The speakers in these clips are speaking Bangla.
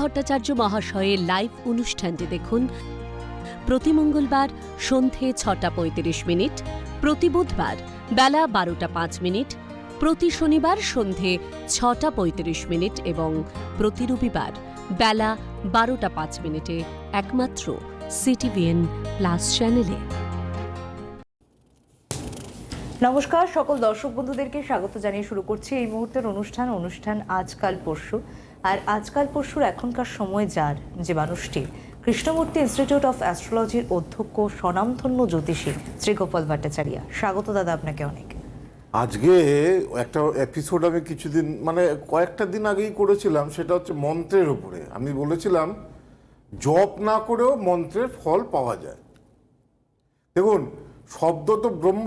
ভট্টাচার্য মহাশয়ের লাইভ অনুষ্ঠানটি দেখুন। প্রতি মঙ্গলবার সন্ধে ছটা পঁয়ত্রিশ মিনিট, প্রতি বুধবার বেলা বারোটা পাঁচ মিনিট, প্রতি শনিবার সন্ধে ছটা পঁয়ত্রিশ মিনিট এবং প্রতি রবিবার বেলা বারোটা পাঁচ মিনিটে একমাত্র সিটিভিএন প্লাস চ্যানেলে নমস্কার, সকল দর্শক বন্ধুদেরকে স্বাগত জানিয়ে শুরু করছি এই মুহূর্তের অনুষ্ঠান অনুষ্ঠান আজকাল পরশু। আর আজকাল পরশুর এখনকার সময় যার, যে মানুষটি। কৃষ্ণমূর্তি ইনস্টিটিউট অফ অ্যাস্ট্রোলজির অধ্যক্ষ স্বনামধন্য জ্যোতিষী শ্রী গোপাল ভট্টাচার্য। স্বাগত দাদা আপনাকে অনেক। আজকে একটা এপিসোড আমি কিছুদিন মানে কয়েকটা দিন আগেই করেছিলাম, সেটা হচ্ছে মন্ত্রের উপরে। আমি বলেছিলাম, জপ না করেও মন্ত্রের ফল পাওয়া যায়। দেখুন, শব্দ তো ব্রহ্ম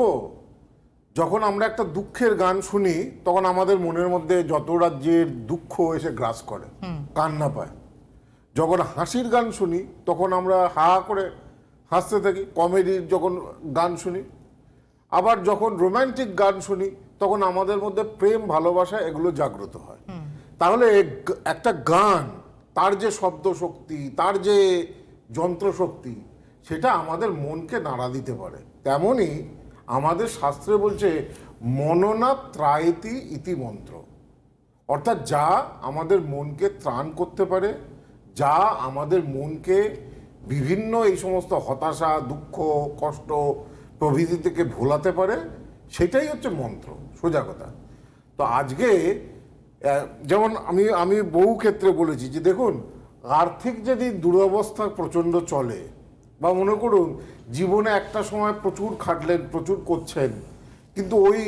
যখন আমরা একটা দুঃখের গান শুনি তখন আমাদের মনের মধ্যে যত রাজ্যের দুঃখ এসে গ্রাস করে কান্না পায়। যখন হাসির গান শুনি তখন আমরা হা করে হাসতে থাকি কমেডির যখন গান শুনি। আবার যখন রোমান্টিক গান শুনি তখন আমাদের মধ্যে প্রেম ভালোবাসা এগুলো জাগ্রত হয়। তাহলে একটা গান তার যে শব্দ শক্তি তার যে যন্ত্রশক্তি সেটা আমাদের মনকে নাড়া দিতে পারে। তেমনি আমাদের শাস্ত্রে বলছে, মননা ত্রায়তি ইতি মন্ত্র। অর্থাৎ যা আমাদের মনকে ত্রাণ করতে পারে, যা আমাদের মনকে বিভিন্ন এই সমস্ত হতাশা, দুঃখ, কষ্ট প্রভৃতি থেকে ভোলাতে পারে, সেটাই হচ্ছে মন্ত্র, সোজা কথা। তো আজকে যেমন আমি আমি বহু ক্ষেত্রে বলেছি যে দেখুন, আর্থিক যদি দুরবস্থা প্রচণ্ড চলে বা মনে করুন, জীবনে একটা সময় প্রচুর খাটলেন, প্রচুর করছেন, কিন্তু ওই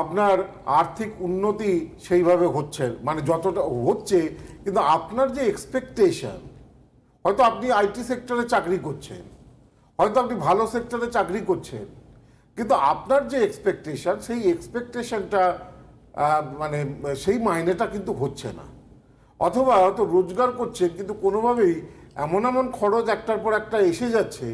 আপনার আর্থিক উন্নতি সেইভাবে হচ্ছে মানে যতটা হচ্ছে, কিন্তু আপনার যে এক্সপেকটেশন হয়তো আপনি আইটি সেক্টরে চাকরি করছেন, হয়তো আপনি ভালো সেক্টরে চাকরি করছেন, কিন্তু আপনার যে এক্সপেকটেশন সেই এক্সপেকটেশনটা মানে সেই মাইনেটা কিন্তু হচ্ছে না, অথবা হয়তো রোজগার করছেন, কিন্তু কোনোভাবেই এমন এমন খরচ একটার পর একটা এসে যাচ্ছে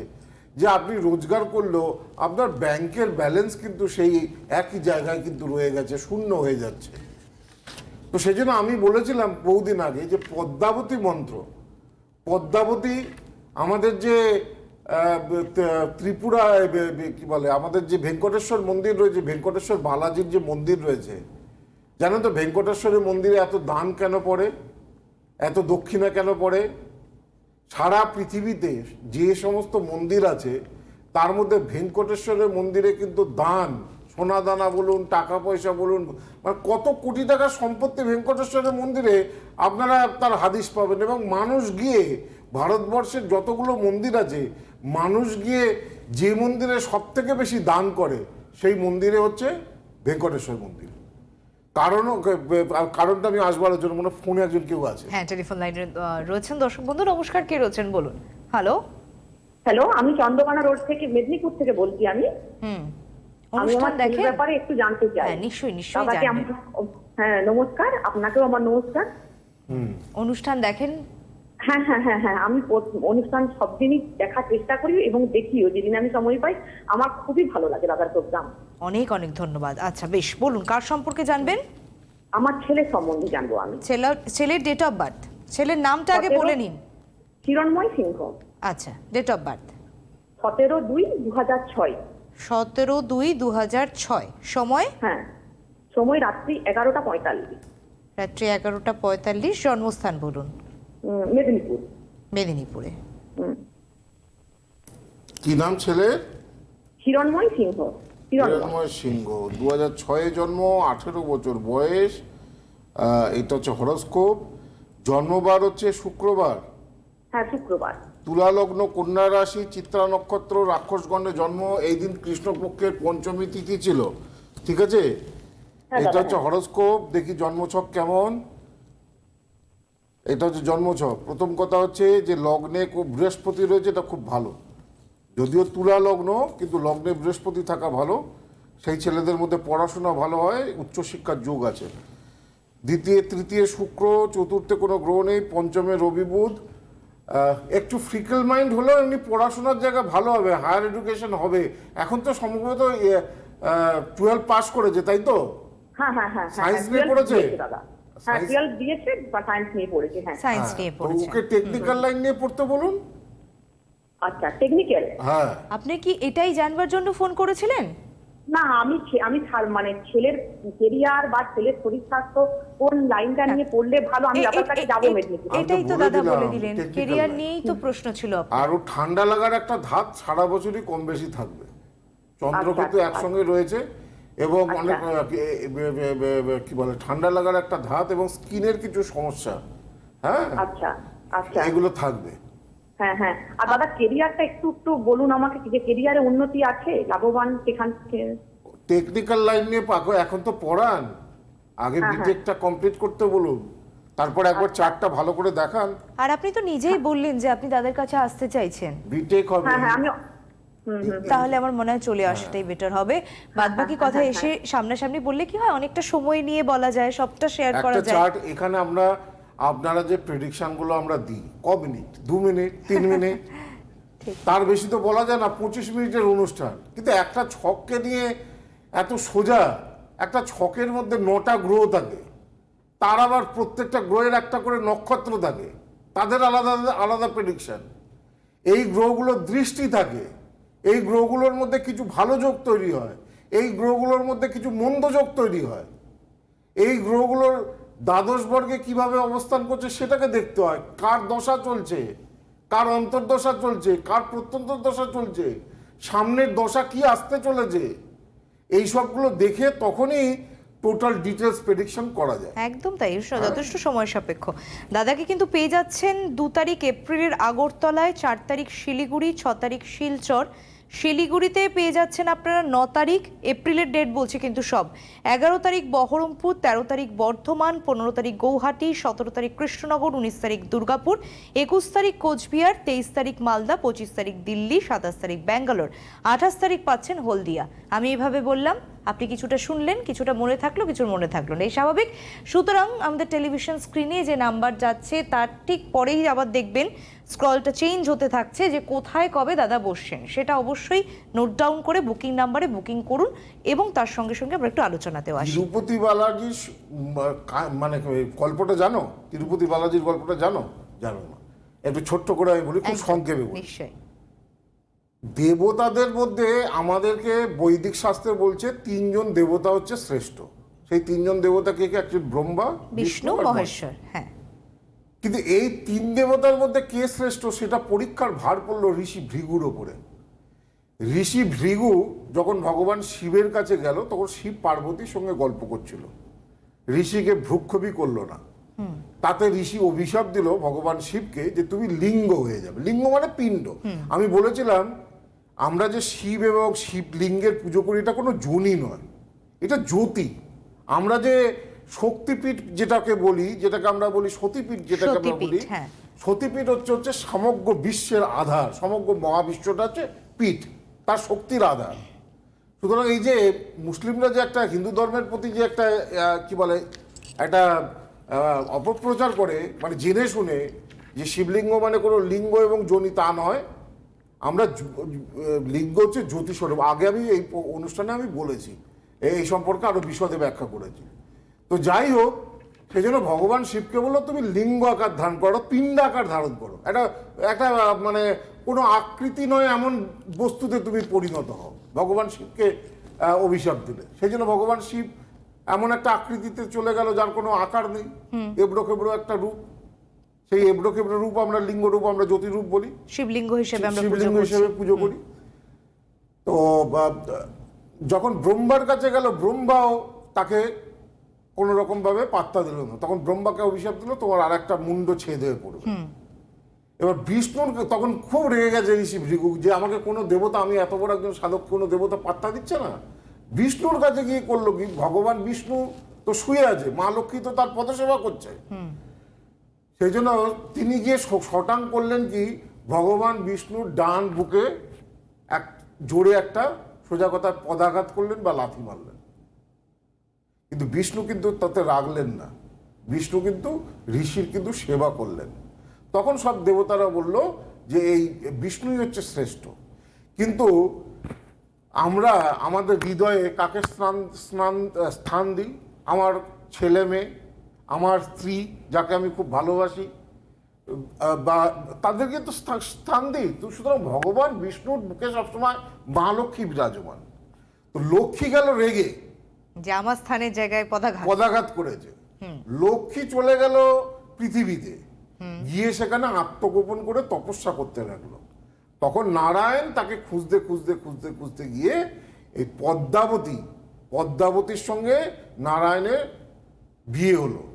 যে আপনি রোজগার করলেও আপনার ব্যাংকের ব্যালেন্স কিন্তু সেই একই জায়গায় কিন্তু রয়ে গেছে, শূন্য হয়ে যাচ্ছে। তো সেই জন্য আমি বলেছিলাম বহুদিন আগে যে পদ্মাবতী মন্ত্র, পদ্মাবতী আমাদের যে ত্রিপুরা কি বলে, আমাদের যে ভেঙ্কটেশ্বর মন্দির রয়েছে, ভেঙ্কটেশ্বর বালাজির যে মন্দির রয়েছে, জানেন তো ভেঙ্কটেশ্বরের মন্দিরে এত দান কেন পড়ে? এত দক্ষিণা কেন পড়ে? সারা পৃথিবীতে যে সমস্ত মন্দির আছে, তার মধ্যে ভেঙ্কটেশ্বরের মন্দিরে কিন্তু দান সোনা দানা বলুন টাকা পয়সা বলুন মানে কত কোটি টাকার সম্পত্তি ভেঙ্কটেশ্বরের মন্দিরে আপনারা তার হাদিস পাবেন। এবং মানুষ গিয়ে, ভারতবর্ষের যতগুলো মন্দির আছে, মানুষ গিয়ে যে মন্দিরে সব থেকে বেশি দান করে, সেই মন্দিরে হচ্ছে ভেঙ্কটেশ্বর মন্দির। কারণ কারণটা আমি আসবার জন্য মনে ফোনে একজন কেউ আছে। হ্যাঁ টেলিফোন লাইনে রয়েছেন দর্শক বন্ধু। নমস্কার কে রয়েছেন বলুন? হ্যালো হ্যালো আমি চন্দ্রকোনা রোড থেকে মেদিনীপুর থেকে বলছি আমি। হুম অনুষ্ঠান দেখে দেখেন? ব্যাপারে একটু জানতে চাই। হ্যাঁ নিশ্চয়ই নিশ্চয়ই জানবেন। হ্যাঁ নমস্কার আপনাকেও আমার নমস্কার। হুম। অনুষ্ঠান দেখেন হ্যাঁ হ্যাঁ হ্যাঁ হ্যাঁ আমি অনুষ্ঠান সব দিনই দেখার চেষ্টা করি এবং দেখিও যেদিন আমি সময় পাই আমার খুবই ভালো লাগে দাদার প্রোগ্রাম। অনেক অনেক ধন্যবাদ। আচ্ছা বেশ বলুন কার সম্পর্কে জানবেন? আমার ছেলে সম্বন্ধে জানব আমি। ছেলে ছেলের ডেট অফ বার্থ ছেলের নামটা আগে বলে নিন। কিরণময় সিংহ। আচ্ছা ডেট অফ বার্থ সতেরো দুই দু হাজার ছয়। সতেরো দুই দু হাজার ছয়। সময়? হ্যাঁ সময় রাত্রি এগারোটা পঁয়তাল্লিশ। রাত্রি এগারোটা পঁয়তাল্লিশ জন্মস্থান বলুন। মেদিনীপুর। মেদিনীপুরে। কি নাম ছেলের? হিরণময় সিংহ। হিরণময়। হিরণময় সিংহ। দু হাজার ছয়ে জন্ম আঠেরো বছর বয়স। এটা হচ্ছে হরস্কোপ। জন্মবার হচ্ছে শুক্রবার। হ্যাঁ শুক্রবার। তুলা লগ্ন কন্যা রাশি চিত্রা নক্ষত্র রাক্ষসগণের জন্ম। এই দিন কৃষ্ণপক্ষের পঞ্চমী তিথি ছিল। ঠিক আছে? হ্যাঁ, এটা হচ্ছে হরস্কোপ। দেখি জন্মছক কেমন। এটা হচ্ছে জন্মছক প্রথম কথা হচ্ছে যে লগ্নে খুব বৃহস্পতি রয়েছে এটা খুব ভালো। যদিও তুলা লগ্ন কিন্তু লগ্নে বৃহস্পতি থাকা ভালো। সেই ছেলেদের মধ্যে পড়াশোনা ভালো হয় উচ্চশিক্ষার যোগ আছে। দ্বিতীয় তৃতীয় শুক্র চতুর্থে কোনো গ্রহ নেই পঞ্চমে রবি বুধ। একটু ফ্রিকেল মাইন্ড হলেও এমনি পড়াশোনার জায়গা ভালো হবে হায়ার এডুকেশন হবে। এখন তো সম্ভবত টুয়েলভ পাস করেছে তাই তো? হ্যাঁ হ্যাঁ হ্যাঁ সায়েন্স নিয়ে পড়েছে? দাদা। হ্যাঁ টুয়েলভ দিয়েছে বা সায়েন্স নিয়ে পড়েছে হ্যাঁ। সায়েন্স হ্যাঁ, নিয়ে ওকে টেকনিক্যাল লাইন নিয়ে পড়তে বলুন। আচ্ছা টেকনিক্যাল হ্যাঁ। আপনি কি এটাই জানবার জন্য ফোন করেছিলেন? না আমি আমি মানে ছেলের কেরিয়ার বা ছেলের শরীর স্বাস্থ্য কোন লাইনটা নিয়ে পড়লে ভালো আমি এ- যাব মেদিনীপুর এটাই তো দাদা বলে দিলেন কেরিয়ার নিয়েই তো প্রশ্ন ছিল আপনার। আর ও ঠান্ডা লাগার একটা ধাত সারা বছরই কম বেশি থাকবে। চন্দ্র আচ্ছা, কিন্তু আচ্ছা, একসঙ্গে রয়েছে এবং আচ্ছা। অনেক কি বলে ঠান্ডা লাগার একটা ধাত এবং স্কিনের কিছু সমস্যা হ্যাঁ? আচ্ছা আচ্ছা। এগুলো থাকবে। হ্যাঁ হ্যাঁ। আর দাদা কেরিয়ারটা একটু একটু বলুন আমাকে যে কেরিয়ারে উন্নতি আছে লাভবান সেখান থেকে? টেকনিক্যাল লাইন নিয়ে পাকো এখন তো পড়ান। আগে হ্যাঁ, বিটেকটা কমপ্লিট করতে বলুন। তারপর একবার চারটা ভালো করে দেখান। আর আপনি তো নিজেই বললেন যে আপনি দাদার কাছে আসতে চাইছেন। বিটেক হবে। হ্যাঁ হ্যাঁ আমি তাহলে আমার মনে হয় চলে আসাটাই বেটার হবে। বাদ বাকি কথা এসে সামনাসামনি বললে কি হয়? অনেকটা সময় নিয়ে বলা যায় সবটা শেয়ার করা যায়। চার্ট এখানে আমরা আপনারা যে প্রেডিকশনগুলো আমরা দিই ক মিনিট দু মিনিট তিন মিনিট তার বেশি তো বলা যায় না পঁচিশ মিনিটের অনুষ্ঠান। কিন্তু একটা ছককে নিয়ে এত সোজা একটা ছকের মধ্যে নটা গ্রহ থাকে তার আবার প্রত্যেকটা গ্রহের একটা করে নক্ষত্র থাকে। তাদের আলাদা আলাদা প্রেডিকশন এই গ্রহগুলোর দৃষ্টি থাকে এই গ্রহগুলোর মধ্যে কিছু ভালো যোগ তৈরি হয় এই গ্রহগুলোর মধ্যে কিছু মন্দ যোগ তৈরি হয়। এই গ্রহগুলোর দ্বাদশ বর্গে কীভাবে অবস্থান করছে সেটাকে দেখতে হয়। কার দশা চলছে কার অন্তর্দশা চলছে কার প্রত্যন্ত দশা চলছে সামনের দশা কি আসতে চলেছে এই সবগুলো দেখে তখনই টোটাল ডিটেলস প্রেডিকশন করা যায়। একদম তাই যথেষ্ট সময় সাপেক্ষ। দাদাকে কিন্তু পেয়ে যাচ্ছেন দু তারিখ এপ্রিলের আগরতলায় চার তারিখ শিলিগুড়ি ছ তারিখ শিলচর। শিলিগুড়িতে পেয়ে যাচ্ছেন আপনারা ন তারিখ, এপ্রিলের ডেট বলছে কিন্তু সব। এগারো তারিখ বহরমপুর, তেরো তারিখ বর্ধমান, পনেরো তারিখ গৌহাটি, সতেরো তারিখ কৃষ্ণনগর, উনিশ তারিখ দুর্গাপুর, একুশ তারিখ কোচবিহার, তেইশ তারিখ মালদা, পঁচিশ তারিখ দিল্লি, সাতাশ তারিখ ব্যাঙ্গালোর, আঠাশ তারিখ পাচ্ছেন হলদিয়া। আমি এভাবে বললাম আপনি কিছুটা শুনলেন কিছুটা মনে থাকল কিছু মনে থাকল না। এই স্বাভাবিক। সুতরাং আমাদের টেলিভিশন স্ক্রিনে যে নাম্বার যাচ্ছে তার ঠিক পরেই আবার দেখবেন স্ক্রলটা চেঞ্জ হতে থাকছে যে কোথায় কবে দাদা বসছেন। সেটা অবশ্যই নোট ডাউন করে বুকিং নাম্বারে বুকিং করুন এবং তার সঙ্গে সঙ্গে আমরা একটু আলোচনাতেও আসি। তিরুপতি কা- মানে গল্পটা জানো? তিরুপতি বালাজির গল্পটা জানো? জানো না। একটু ছোট্ট করে আমি বলি খুব সংক্ষেপে বলি। নিশ্চয়ই। দেবতাদের মধ্যে আমাদেরকে বৈদিক শাস্ত্রে বলছে তিনজন দেবতা হচ্ছে শ্রেষ্ঠ। সেই তিনজন দেবতা কে কে? একজন ব্রহ্মা বিষ্ণু মহেশ্বর হ্যাঁ। কিন্তু এই তিন দেবতার মধ্যে কে শ্রেষ্ঠ সেটা পরীক্ষার ভার পড়ল ঋষি ভৃগুর ওপরে। ঋষি ভৃগু যখন ভগবান শিবের কাছে গেল তখন শিব পার্বতীর সঙ্গে গল্প করছিল। ঋষিকে ভ্রুক্ষেপই করল না। তাতে ঋষি অভিশাপ দিল ভগবান শিবকে যে তুমি লিঙ্গ হয়ে যাবে। লিঙ্গ মানে পিণ্ড। আমি বলেছিলাম আমরা যে শিব এবং শিব লিঙ্গের পুজো করি এটা কোনো জনি নয়। এটা জ্যোতি। আমরা যে শক্তিপীঠ যেটাকে বলি যেটাকে আমরা বলি সতীপীঠ যেটাকে আমরা বলি হ্যাঁ। সতীপীঠ হচ্ছে হচ্ছে সমগ্র বিশ্বের আধার সমগ্র মহাবিশ্বটা হচ্ছে পীঠ তার শক্তির আধার। সুতরাং এই যে মুসলিমরা যে একটা হিন্দু ধর্মের প্রতি যে একটা কি বলে একটা অপপ্রচার করে মানে জেনে শুনে যে শিবলিঙ্গ মানে কোনো লিঙ্গ এবং জনি তা নয় আমরা লিঙ্গ হচ্ছে জ্যোতিস্বরূপ আগে আমি এই অনুষ্ঠানে আমি বলেছি এই সম্পর্কে আরও বিশদে ব্যাখ্যা করেছি। তো যাই হোক সেই জন্য ভগবান শিবকে বলল তুমি লিঙ্গ আকার ধারণ করো পিণ্ড আকার ধারণ করো। একটা একটা মানে কোনো আকৃতি নয় এমন বস্তুতে তুমি পরিণত হও। ভগবান শিবকে অভিশাপ দিলে। সেই জন্য ভগবান শিব এমন একটা আকৃতিতে চলে গেল যার কোনো আকার নেই। এবড়ো খেবড়ো একটা রূপ। সেই এবড়ো খেবড়ো রূপ আমরা লিঙ্গ রূপ আমরা জ্যোতিরূপ বলি। শিবলিঙ্গ হিসেবে আমরা পুজো শিবলিঙ্গ হিসেবে পুজো করি। তো যখন ব্রহ্মার কাছে গেল ব্রহ্মাও তাকে কোনো রকম ভাবে পাত্তা দিল না। তখন ব্রহ্মাকে অভিশাপ দিল তোমার আর একটা মুন্ড ছেদ হয়ে পড়বে। এবার বিষ্ণুর তখন খুব রেগে গেছে ঋষি ভৃগু যে আমাকে কোনো দেবতা আমি এত বড় একজন সাধক কোনো দেবতা পাত্তা দিচ্ছে না। বিষ্ণুর কাছে গিয়ে করল কি? ভগবান বিষ্ণু তো শুয়ে আছে মা লক্ষ্মী তো তার পদসেবা করছে। সেই জন্য তিনি শ- শটাং করলেন কি, ভগবান বিষ্ণুর ডান বুকে এক জোরে একটা সোজা কথা পদাঘাত করলেন বা লাথি মারলেন। কিন্তু বিষ্ণু কিন্তু তাতে রাগলেন না। বিষ্ণু কিন্তু, ঋষির কিন্তু সেবা করলেন। তখন সব দেবতারা বলল যে এই বিষ্ণুই হচ্ছে শ্রেষ্ঠ। কিন্তু আমরা, আমাদের হৃদয়ে কাকে স্নান স্নান, স্থান দিই? আমার ছেলে মেয়ে। আমার স্ত্রী যাকে আমি খুব ভালোবাসি বা তাদেরকে তো স্থা- স্থান দিই। তো সুতরাং ভগবান বিষ্ণুর বুকে সবসময় মা লক্ষ্মী বিরাজমান। তো লক্ষ্মী গেল রেগে। যে আমার স্থানের জায়গায় পদাঘাত। পদাঘাত করেছে। লক্ষ্মী চলে গেল পৃথিবীতে। গিয়ে সেখানে আত্মগোপন করে তপস্যা করতে লাগল। তখন নারায়ণ তাকে খুঁজতে খুঁজতে খুঁজতে খুঁজতে গিয়ে এই পদ্মাবতী পদ্মাবতীর সঙ্গে নারায়ণের বিয়ে হলো।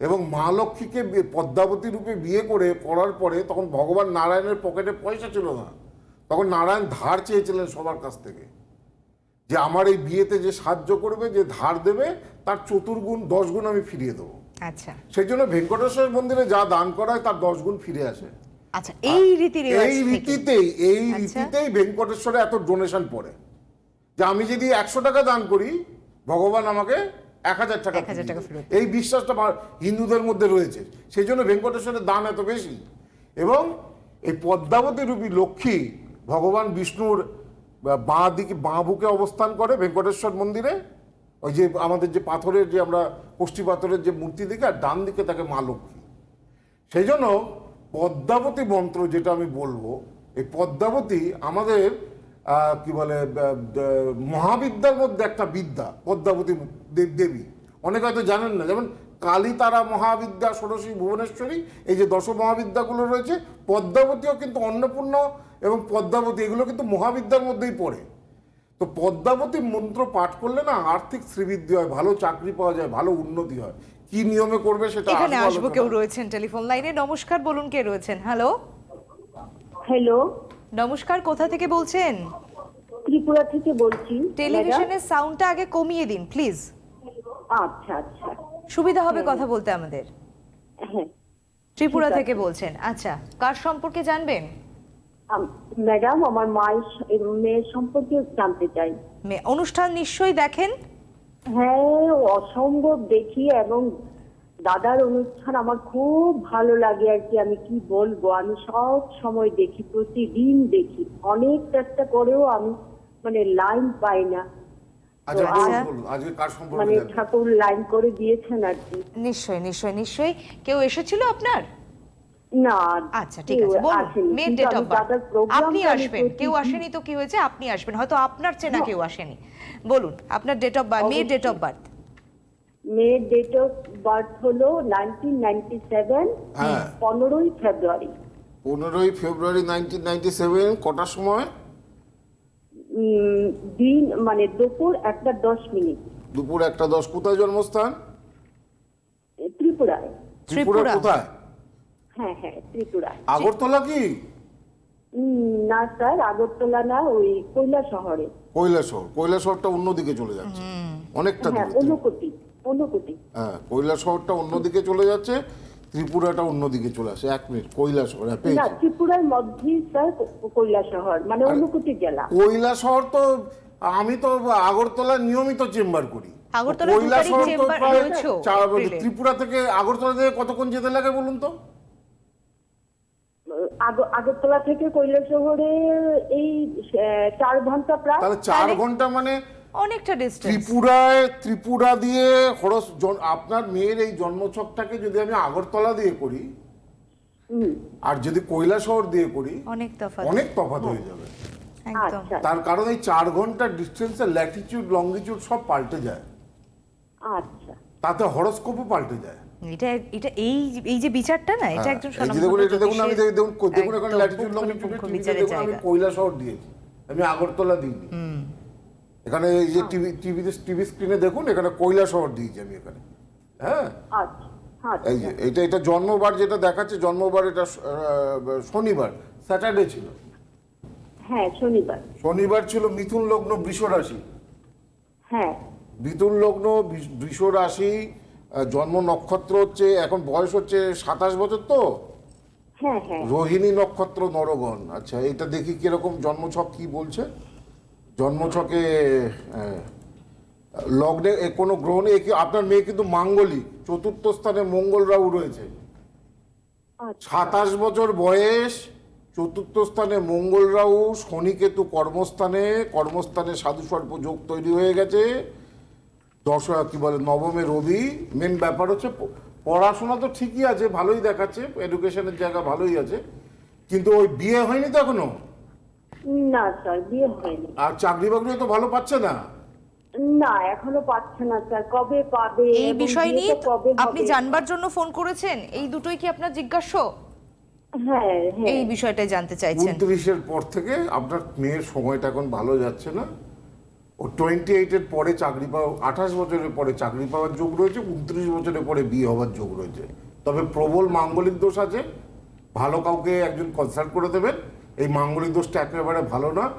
এবং মা লক্ষ্মীকে পদ্মাবতী রূপে বিয়ে করে করার পরে তখন ভগবান নারায়ণের পকেটে পয়সা ছিল না। তখন নারায়ণ ধার চেয়েছিলেন সবার কাছ থেকে। যে আমার এই বিয়েতে যে সাহায্য করবে যে ধার দেবে তার চতুর্গুণ দশ গুণ আমি ফিরিয়ে দেবো। আচ্ছা। সেই জন্য ভেঙ্কটেশ্বর মন্দিরে যা দান করা হয় তার দশ গুণ ফিরে আসে। আচ্ছা এই রীতি এই রীতিতেই এই আচ্ছা। রীতিতেই ভেঙ্কটেশ্বরে এত ডোনেশন পড়ে। যে আমি যদি একশো টাকা দান করি ভগবান আমাকে এক হাজার টাকা 1000 ফিরিয়ে টাকা ফেরত এই বিশ্বাসটা হিন্দুদের মধ্যে রয়েছে। সেই জন্য ভেঙ্কটেশ্বরের দান এত বেশি। এবং এই পদ্মাবতী রূপী লক্ষ্মী ভগবান বিষ্ণুর বাঁ দিকে বাঁ বুকে অবস্থান করে ভেঙ্কটেশ্বর মন্দিরে। ওই যে আমাদের যে পাথরের যে আমরা কোষ্ঠী পাথরের যে মূর্তি দিকে আর ডান দিকে তাকে মা লক্ষ্মী। সেই জন্য পদ্মাবতী মন্ত্র যেটা আমি বলব এই পদ্মাবতী আমাদের কি বলে মহাবিদ্যার মধ্যে একটা বিদ্যা পদ্মাবতী দেব দেবী। অনেকে হয়তো জানেন না যেমন কালী তারা মহাবিদ্যা ষোড়শী ভুবনেশ্বরী এই যে দশ মহাবিদ্যাগুলো রয়েছে পদ্মাবতীও কিন্তু অন্নপূর্ণ এবং পদ্মাবতী এগুলো কিন্তু মহাবিদ্যার মধ্যেই পড়ে। তো পদ্মাবতী মন্ত্র পাঠ করলে না আর্থিক শ্রীবৃদ্ধি হয় ভালো চাকরি পাওয়া যায় ভালো উন্নতি হয়। কি নিয়মে করবে সেটা এখানে আসব আসব কেউ রয়েছেন টেলিফোন লাইনে। নমস্কার বলুন কে রয়েছেন? হ্যালো হ্যালো নমস্কার কোথা থেকে বলছেন? ত্রিপুরা থেকে বলছি টেলিভিশনের সাউন্ডটা আগে কমিয়ে দিন প্লিজ। আচ্ছা আচ্ছা। সুবিধা হবে কথা বলতে আমাদের। হ্যাঁ। ত্রিপুরা থেকে বলছেন আচ্ছা। কার সম্পর্কে জানবেন? ম্যাডাম আমার মায়ের মেয়ের সম্পর্কে জানতে চাই। মে- অনুষ্ঠান নিশ্চয়ই দেখেন? হ্যাঁ অসম্ভব দেখি এবং দাদার অনুষ্ঠান আমার খুব ভালো লাগে আর কি আমি কি বলব? আমি সব সময় দেখি প্রতিদিন দেখি। অনেক চেষ্টা করেও আমি মানে লাইন পাই না। আচ্ছা মানে ঠাকুর লাইন করে দিয়েছেন আর কি। নিশ্চয়ই নিশ্চয়ই নিশ্চয়ই। কেউ এসেছিল আপনার? না আচ্ছা ঠিক আছে বলুন। আসেনি। ডেট অফ আপনি আসবেন। কেউ আসেনি তো কি হয়েছে? আপনি আসবেন। হয়তো আপনার চেনা কেউ আসেনি। বলুন আপনার ডেট অফ বার্থ মেয়ের ডেট অফ বার্থ মেয়ের ডেট অফ বার্থ হলো নাইনটিন নাইনটি সেভেন হ্যাঁ। পনেরোই ফেব্রুয়ারি পনেরোই ফেব্রুয়ারি নাইনটিন নাইনটি সেভেন কটার সময়? উম, দিন মানে দুপুর একটা দশ মিনিট। দুপুর একটা দশ কোথায় জন্মস্থান? ত্রিপুরায়। ত্রিপুরা ত্রিপুরা। কোথায়? হ্যাঁ হ্যাঁ ত্রিপুরায়। আগরতলা কি? উম, না স্যার আগরতলা না ওই কৈলা শহরে কৈলাসহর। কৈলাসহরটা অন্যদিকে চলে যাচ্ছে। অনেকটা হ্যাঁ দূরে। অনুকোটি হ্যাঁ কৈলাসহরটা অন্যদিকে চলে যাচ্ছে ত্রিপুরাটা অন্যদিকে চলে আসে। এক মিনিট কৈলাসহর হ্যাঁ না ত্রিপুরার মধ্যেই স্যার কৈলা শহর মানে অনুকোটি জেলা। কৈলাসহর তো আমি তো আগরতলায় নিয়মিত চেম্বার করি। তারিখ কৈলাসহর তো এপ্রিলে। ত্রিপুরা থেকে আগরতলা থেকে কতক্ষণ যেতে লাগে বলুন তো? আগরতলা থেকে কৈলা শহরে এই আহ, চার ঘণ্টা প্রায়। তাহলে চার ঘণ্টা মানে অনেকটা ডিস্টেন্স ত্রিপুরায় ত্রিপুরা দিয়ে খরচ আপনার মেয়ের এই জন্মছকটাকে যদি আমি আগরতলা দিয়ে করি আর যদি কৈলাসহর দিয়ে করি অনেক তফাৎ। অনেক তফাৎ হয়ে যাবে। আচ্ছা। তার কারণ এই চার ঘণ্টার ডিস্টেন্সে ল্যাটিটিউড লঙ্গিটিউড সব পাল্টে যায়। আচ্ছা। তাতে হরস্কোপও পাল্টে যায়। এটা এটা এই এই যে বিচারটা না এটা একজন হ্যাঁ, দেখুন এটা দেখুন আমি দেখুন দেখুন এখানে বিচারের দেখুন আমি কৈলাসহর দিয়েছি। আমি আগরতলা দিইনি। এখানে এই যে টিভি টিভিতে টিভি স্ক্রিনে দেখুন এখানে কৈলাসহর দিয়েছি আমি এখানে। হ্যাঁ? আচ্ছা আচ্ছা। এই যে এটা এটা জন্মবার যেটা দেখাচ্ছে জন্মবার এটা শনিবার স্যাটারডে ছিল। হ্যাঁ শনিবার। শনিবার ছিল মিথুন লগ্ন বৃষ রাশি। হ্যাঁ। মিথুন লগ্ন বৃষ- বৃষ রাশি জন্ম নক্ষত্র হচ্ছে এখন বয়স হচ্ছে সাতাশ বছর তো? হ্যাঁ হ্যাঁ। রোহিণী নক্ষত্র নরগণ। আচ্ছা এটা দেখি কীরকম জন্মছক কি বলছে? জন্মছকে লগ্নে কোনো গ্রহণে কি- আপনার মেয়ে কিন্তু মাঙ্গলিক চতুর্থ স্থানে মঙ্গল রাহু রয়েছে। আচ্ছা। সাতাশ বছর বয়স চতুর্থ স্থানে মঙ্গল রাহু শনিকেতু কর্মস্থানে কর্মস্থানে সাধু সর্প যোগ তৈরি হয়ে গেছে। দশ কি বলে নবমে রবি মেন ব্যাপার হচ্ছে পড়াশোনা তো ঠিকই আছে ভালোই দেখাচ্ছে এডুকেশনের জায়গা ভালোই আছে কিন্তু ওই বিয়ে হয়নি তো এখনও? না স্যার বিয়ে হয়নি। আর চাকরি বাকরিও তো ভালো পাচ্ছে না? না এখনও পাচ্ছে না স্যার কবে পাবে এই এবং বিষয় নিয়ে বিয়েটা কবে আপনি হবে? জানবার জন্য ফোন করেছেন? এই দুটোই কি আপনার জিজ্ঞাস্য? হ্যাঁ হ্যাঁ। এই বিষয়টাই জানতে চাইছেন। উনত্রিশের পর থেকে আপনার মেয়ের সময়টা এখন ভালো যাচ্ছে না। ও টোয়েন্টি এইটের পরে চাকরি পাওয়া আঠাশ বছরের পরে চাকরি পাওয়ার যোগ রয়েছে উনত্রিশ বছরের পরে বিয়ে হওয়ার যোগ রয়েছে। তবে প্রবল মাঙ্গলিক দোষ আছে। ভালো কাউকে একজন কনসাল্ট করে দেবেন। এই মাঙ্গলিক দোষটা একেবারে ভালো না।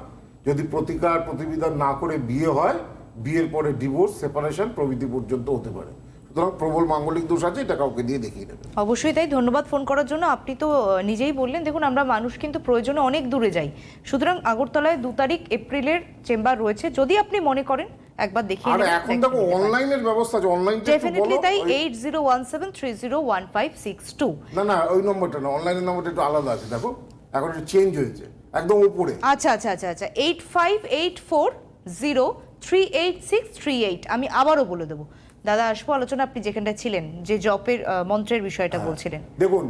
যদি প্রতিকার প্রতিবিধান না করে বিয়ে হয় বিয়ের পরে ডিভোর্স সেপারেশন প্রভৃতি পর্যন্ত হতে পারে। সুতরাং প্রবল মাঙ্গলিক দোষ আছে এটা কাউকে দিয়ে দেখিয়ে অবশ্যই তাই ধন্যবাদ ফোন করার জন্য। আপনি তো নিজেই বললেন দেখুন আমরা মানুষ কিন্তু প্রয়োজনে অনেক দূরে যাই। সুতরাং আগরতলায় দু তারিখ এপ্রিলের চেম্বার রয়েছে। যদি আপনি মনে করেন একবার দেখিয়ে আর এখন দেখো অনলাইনের ব্যবস্থা আছে। অনলাইনটা একটু ডেফিনেটলি তাই ওই- eight zero one seven three zero one five six two না না ওই নম্বরটা না অনলাইনের নম্বরটা একটু আলাদা আছে দেখো। এখন একটু চেঞ্জ হয়েছে একদম উপরে। আচ্ছা আচ্ছা আচ্ছা আচ্ছা eight five eight four zero three eight six three eight আমি আবারও বলে দেবো। দাদা আসব আলোচনা আপনি যেখানটা ছিলেন যে জপের মন্ত্রের বিষয়টা বলছিলেন। দেখুন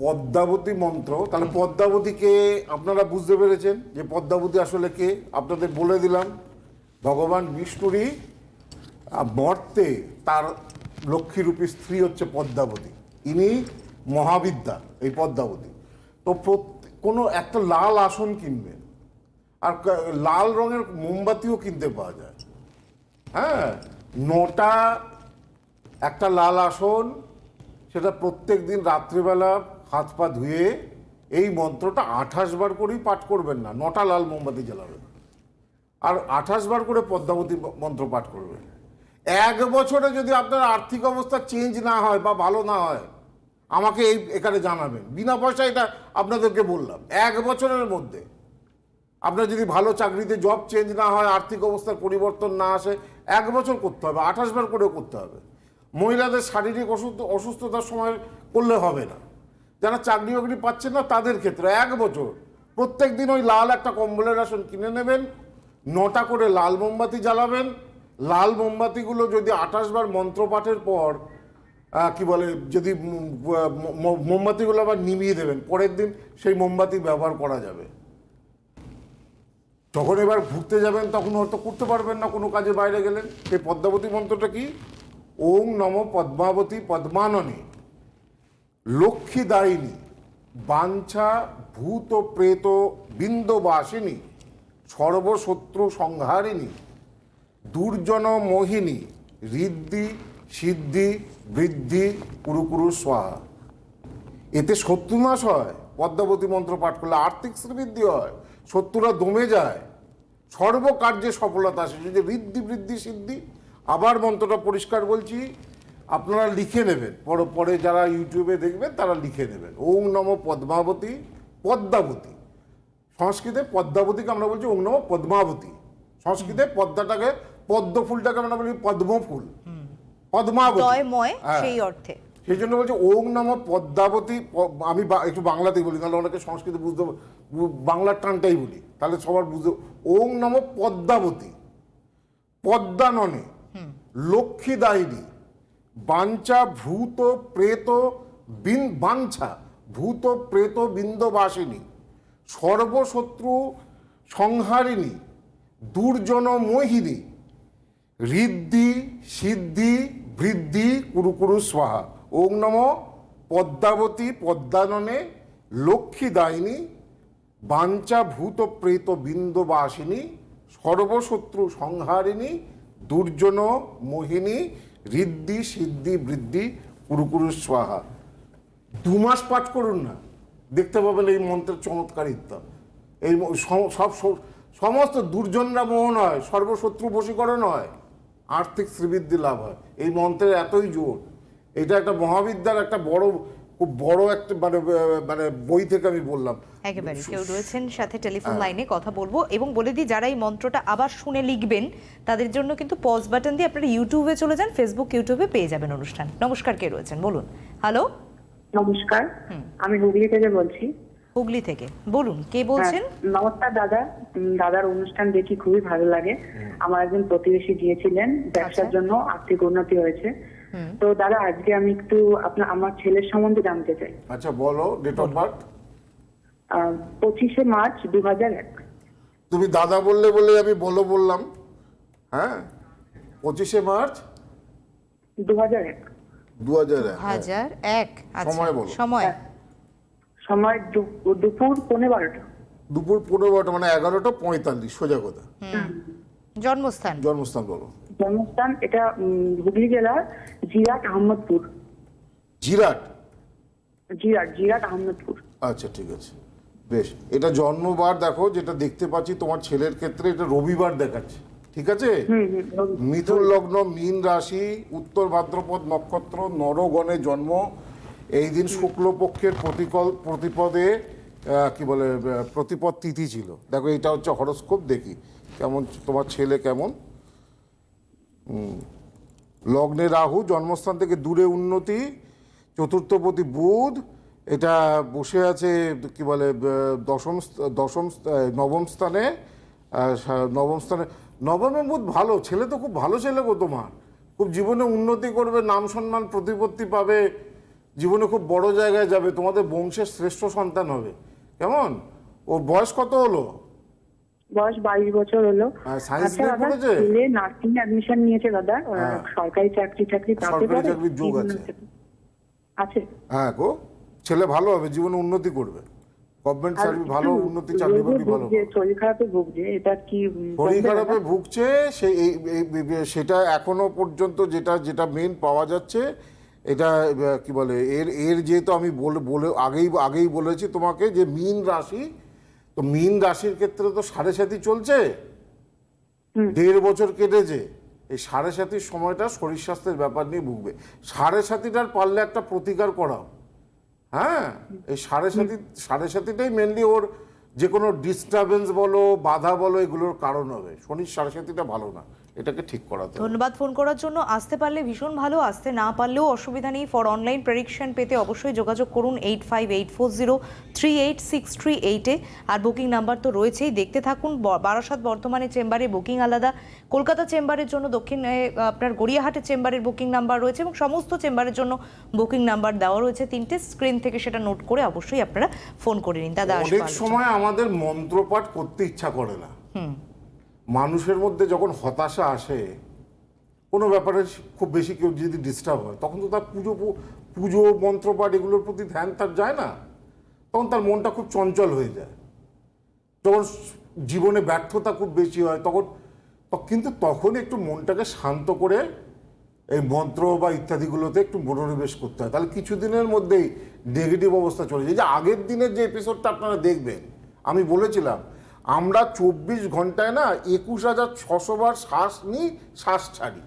পদ্মাবতী মন্ত্র তাহলে পদ্মাবতীকে আপনারা বুঝতে পেরেছেন যে পদ্মাবতী আসলে কে? আপনাদের বলে দিলাম ভগবান বিষ্ণুরই মর্তে তার লক্ষ্মীরূপী স্ত্রী হচ্ছে পদ্মাবতী। ইনি মহাবিদ্যা এই পদ্মাবতী। তো কোনো একটা লাল আসন কিনবেন। আর লাল রঙের মোমবাতিও কিনতে পাওয়া যায়। হ্যাঁ নটা, একটা লাল আসন, সেটা প্রত্যেক দিন রাত্রিবেলা হাত পা ধুয়ে এই মন্ত্রটা আঠাশ বার করেই পাঠ করবেন না, নটা লাল মোমবাতি জ্বালাবেন। আর আঠাশ বার করে পদ্মাবতী মন্ত্র পাঠ করবেন। এক বছরে যদি আপনার আর্থিক অবস্থা চেঞ্জ না হয় বা ভালো না হয় আমাকে এই এখানে জানাবেন। বিনা পয়সা এটা আপনাদেরকে বললাম। এক বছরের মধ্যে। আপনার যদি ভালো চাকরিতে জব চেঞ্জ না হয়, আর্থিক অবস্থার পরিবর্তন না আসে, এক বছর করতে হবে, আঠাশ বার করেও করতে হবে। মহিলাদের শারীরিক অসুস্থ, অসুস্থতার সময় করলে হবে না। যারা চাকরি বাকরি পাচ্ছেন না, তাদের ক্ষেত্রে এক বছর। প্রত্যেক দিন ওই লাল একটা কম্বলের আসন কিনে নেবেন, নটা করে লাল মোমবাতি জ্বালাবেন। লাল মোমবাতিগুলো যদি আঠাশ বার মন্ত্রপাঠের পর কি বলে, যদি মোমবাতিগুলো আবার নিভিয়ে দেবেন, পরের দিন সেই মোমবাতি ব্যবহার করা যাবে। যখন এবার ঘুরতে যাবেন, তখন হয়তো করতে পারবেন না, কোনো কাজে বাইরে গেলেন। সেই পদ্মাবতী মন্ত্রটা কি? ওং নম পদ্মাবতী পদ্মাননে। লক্ষ্মীদায়িনী বাঞ্ছা ভূত প্রেত বিন্দবাসিনী, সর্বশত্রু সংহারিণী দুর্জন মোহিনী ঋদ্ধি সিদ্ধি, বৃদ্ধি, কুরুকুরু, স্বাহা। এতে শত্রুনাশ হয়। পদ্মাবতী মন্ত্র পাঠ করলে আর্থিক শ্রীবৃদ্ধি হয় শত্রুরা দমে যায়। সর্বকার্যে সফলতা আসে। যদি ঋদ্ধি বৃদ্ধি, সিদ্ধি, আবার মন্ত্রটা পরিষ্কার বলছি, আপনারা লিখে নেবেন। পরে পরে যারা ইউটিউবে দেখবেন, তারা লিখে নেবেন। ওং নম পদ্মাবতী পদ্মাবতী। সংস্কৃতে পদ্মাবতীকে আমরা বলছি ওং নম পদ্মাবতী। সংস্কৃতে পদ্মাটাকে পদ্ম ফুলটাকে আমরা বলি পদ্ম ফুল পদ্মাবতী। দয়ময় হ্যাঁ। সেই অর্থে। সেই জন্য বলছি ওং নম পদ্মাবতী আমি একটু বাংলাতেই বলি তাহলে অনেকে সংস্কৃত বুঝতে বাংলার টানটাই বলি। তাহলে সবার বুঝতে ওং নম পদ্মাবতী পদ্মাননে লক্ষ্মীদায়িনী বাঞ্ছা ভূত প্রেত বিন বাঞ্ছা ভূত প্রেত বিন্দবাসিনী সর্বশত্রু সংহারিণী দুর্জন মোহিনী ঋদ্ধি সিদ্ধি বৃদ্ধি কুরুকুরু স্বাহা। ওং নম পদ্মাবতী পদ্মাননে লক্ষ্মীদায়িনী বাঞ্চা ভূত প্রেত বিন্দবাসিনী সর্বশত্রু সংহারিণী দুর্জন মোহিনী ঋদ্ধি সিদ্ধি বৃদ্ধি কুরুকুরু স্বাহা। দু মাস পাঠ করুন না। দেখতে পাবেন এই মন্ত্রের চমৎকারিতা এই সব- সমস্ত দুর্জনরা মোহন হয় সর্বশত্রু বশীকরণ হয়। আর্থিক শ্রীবৃদ্ধি লাভ হয়। এই মন্ত্রের এতই জোর। এটা একটা মহাবিদ্যার একটা বড় খুব বড় একটা মানে মানে বই থেকে আমি বললাম। একেবারে। কেউ রয়েছেন সাথে টেলিফোন লাইনে কথা বলব এবং বলে দিই যারা এই মন্ত্রটা আবার শুনে লিখবেন তাদের জন্য কিন্তু পজ বাটন দিয়ে আপনারা ইউটিউবে চলে যান ফেসবুক ইউটিউবে পেয়ে যাবেন অনুষ্ঠান। নমস্কার কে রয়েছেন? বলুন। হ্যালো নমস্কার। আমি হুগলি থেকে বলছি হুগলি থেকে। বলুন কে বলছেন? হ্যাঁ, নমস্কার দাদা। দাদার অনুষ্ঠান দেখি খুবই ভালো লাগে। আমার একজন প্রতিবেশী গিয়েছিলেন ব্যবসার আচ্ছা। জন্য আর্থিক উন্নতি হয়েছে। তো দাদা আজকে আমি একটু আপনার আমার ছেলের সম্বন্ধে জানতে চাই। আচ্ছা বলো ডেট অফ বার্থ পঁচিশে মার্চ দু হাজার এক। তুমি দাদা বললে বলে আমি বলো বললাম। হ্যাঁ? পঁচিশে মার্চ? দু হাজার এক দু হাজার এক এক আচ্ছা। সময় বলো। সময়। সময় দুপুর পৌনে বারোটা। দুপুর পনেরো বারোটা মানে এগারোটা পঁয়তাল্লিশ সোজা কথা। জন্মস্থান। জন্মস্থান বলো। জন্মস্থান এটা হুগলি জেলার জিরাট আহমদপুর। জিরাট? জিরাট জিরাট আহমদপুর। আচ্ছা ঠিক আছে। বেশ এটা জন্মবার দেখো যেটা দেখতে পাচ্ছি তোমার ছেলের ক্ষেত্রে এটা রবিবার দেখাচ্ছে ঠিক আছে? মিথুন লগ্ন মীন রাশি উত্তর ভাদ্রপদ নক্ষত্র নরগণে জন্ম এই দিন শুক্লপক্ষের প্রতিকল প্রতিপদে কি বলে প্রতিপদ তিথি ছিল। দেখো, এটা হচ্ছে হরস্কোপ, দেখি। কেমন, তোমার ছেলে কেমন? লগ্নে রাহু, জন্মস্থান থেকে দূরে উন্নতি, চতুর্থপতি বুধ, এটা বসে আছে, কি বলে দশম দশম নবম স্থানে নবম স্থানে। নবমে বুধ ভালো, ছেলে তো খুব ভালো ছেলে গো তোমার। খুব জীবনে উন্নতি করবে নাম সম্মান প্রতিপত্তি পাবে জীবনে খুব বড় জায়গায় যাবে তোমাদের বংশের শ্রেষ্ঠ সন্তান হবে। কেমন? ওর বয়স কত হলো? বয়স বাইশ বছর হলো। আর science আচ্ছা নিয়ে পড়েছে? ছেলে নার্সিং অ্যাডমিশন নিয়েছে দাদা। হ্যাঁ। সরকারি চাকরি চাকরি সরকারি চাকরির যোগ আছে। আছে। হ্যাঁ গো ছেলে ভালো হবে জীবনে উন্নতি করবে। গভর্নমেন্ট সার্ভিস ভালো উন্নতি চাকরি বাকরি ভালো। শরীর খারাপে ভুগছে এটা কি শরীর খারাপে ভুগছে সেই সেটা এখনও পর্যন্ত যেটা যেটা মেন পাওয়া যাচ্ছে এটা কি বলে এর এর যেহেতু আমি বলে বলে আগেই আগেই বলেছি তোমাকে যে মীন রাশি তো মীন রাশির ক্ষেত্রে তো সাড়ে সাথী চলছে। দেড় বছর কেটেছে। এই সাড়ে সাতির সময়টা শরীর স্বাস্থ্যের ব্যাপার নিয়ে ভুগবে। সাড়ে সাতিটার পারলে একটা প্রতিকার করাও। হ্যাঁ? এই সাড়ে সাতি সাড়ে সাতিটাই মেনলি ওর যে কোনো ডিস্টারবেন্স বলো বাধা বলো এগুলোর কারণ হবে। শনির সাড়ে সাতিটা ভালো না। এটাকে ঠিক করাতে। ধন্যবাদ ফোন করার জন্য। আসতে পারলে ভীষণ ভালো আসতে না পারলেও অসুবিধা নেই। ফর অনলাইন প্রেডিকশন পেতে অবশ্যই যোগাযোগ করুন eight five eight four zero three eight six three এইটে আর বুকিং নাম্বার তো রয়েছেই। দেখতে থাকুন বারাসাত বর্তমানে চেম্বারে বুকিং আলাদা। কলকাতা চেম্বারের জন্য দক্ষিণে আপনার গড়িয়াহাটের চেম্বারের বুকিং নাম্বার রয়েছে এবং সমস্ত চেম্বারের জন্য বুকিং নাম্বার দেওয়া রয়েছে। তিনটে স্ক্রিন থেকে সেটা নোট করে অবশ্যই আপনারা ফোন করে নিন। দাদা অনেক সময় আমাদের মন্ত্রপাঠ করতে ইচ্ছা করে না। মানুষের মধ্যে যখন হতাশা আসে, কোনো ব্যাপারে খুব বেশি কেউ যদি ডিস্টার্ব হয়, তখন তো তার পুজো পুজো মন্ত্রপাঠ এগুলোর প্রতি ধ্যান তার যায় না। তখন তার মনটা খুব চঞ্চল হয়ে যায়। যখন জীবনে ব্যর্থতা খুব বেশি হয়, তখন কিন্তু তখন একটু মনটাকে শান্ত করে এই মন্ত্র বা ইত্যাদিগুলোতে একটু মনোনিবেশ করতে হয়। তাহলে কিছুদিনের মধ্যেই নেগেটিভ অবস্থা চলে যায়। যে আগের দিনের যে এপিসোডটা আপনারা দেখবেন, আমি বলেছিলাম আমরা চব্বিশ ঘন্টায় না একুশ হাজার ছশো বার শ্বাস নিই শ্বাস ছাড়ি।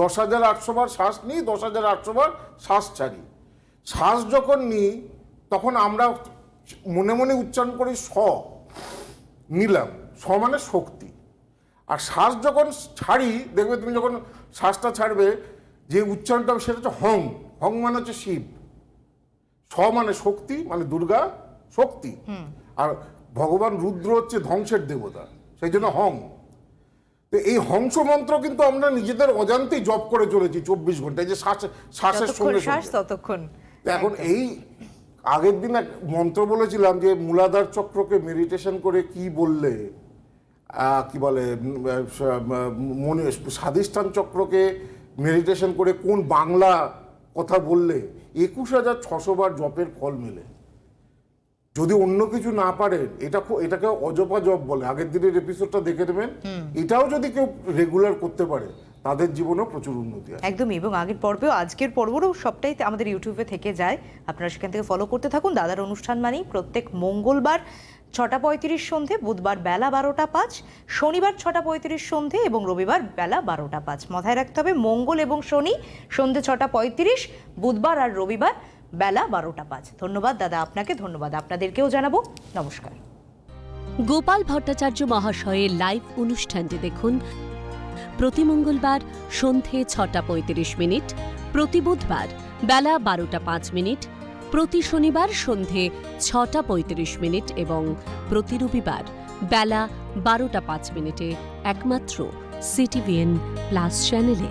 দশ হাজার আটশো বার শ্বাস নিই দশ হাজার আটশো বার শ্বাস ছাড়ি। শ্বাস যখন নিই তখন আমরা মনে মনে উচ্চারণ করি স। নিলাম। স মানে শক্তি। আর শ্বাস যখন ছাড়ি দেখবে তুমি যখন শ্বাসটা ছাড়বে যে উচ্চারণটা সেটা হচ্ছে হং। হং মানে হচ্ছে শিব। স মানে শক্তি মানে দুর্গা শক্তি। আর ভগবান রুদ্র হচ্ছে ধ্বংসের দেবতা সেই জন্য হং। তো এই হংস মন্ত্র কিন্তু আমরা নিজেদের অজান্তেই জপ করে চলেছি চব্বিশ ঘন্টায় যে শ্বাস শ্বাসের সঙ্গে ততক্ষণ। এখন এই আগের দিন এক মন্ত্র বলেছিলাম যে মূলাধার চক্রকে মেডিটেশন করে কি বললে কি বলে মনে স্বাধিষ্ঠান চক্রকে মেডিটেশন করে কোন বাংলা কথা বললে একুশ হাজার ছশো বার জপের ফল মেলে। যদি অন্য কিছু না পারেন এটা এটাকে অজপা জপ বলে। আগের দিনের এপিসোডটা দেখে নেবেন। এটাও যদি কেউ রেগুলার করতে পারে তাদের জীবনেও প্রচুর উন্নতি আছে। একদমই এবং আগের পর্বেও আজকের পর্বেরও সবটাই আমাদের ইউটিউবে থেকে যায়। আপনারা সেখান থেকে ফলো করতে থাকুন। দাদার অনুষ্ঠান মানেই প্রত্যেক মঙ্গলবার ছটা পঁয়ত্রিশ সন্ধে বুধবার বেলা বারোটা পাঁচ শনিবার ছটা পঁয়ত্রিশ সন্ধে এবং রবিবার বেলা বারোটা পাঁচ। মাথায় রাখতে হবে মঙ্গল এবং শনি সন্ধে ছটা পঁয়ত্রিশ বুধবার আর রবিবার বেলা বারোটা পাঁচ ধন্যবাদ, দাদা, আপনাকে ধন্যবাদ। আপনাদেরকেও জানাব। নমস্কার। গোপাল ভট্টাচার্য মহাশয়ের লাইভ অনুষ্ঠানটি দেখুন প্রতি মঙ্গলবার সন্ধে ছটা পঁয়ত্রিশ মিনিট, প্রতি বুধবার বেলা বারোটা পাঁচ মিনিট, প্রতি শনিবার সন্ধে ছটা পঁয়ত্রিশ মিনিট এবং প্রতি রবিবার বেলা বারোটা পাঁচ মিনিটে একমাত্র সিটিভিএন প্লাস চ্যানেলে।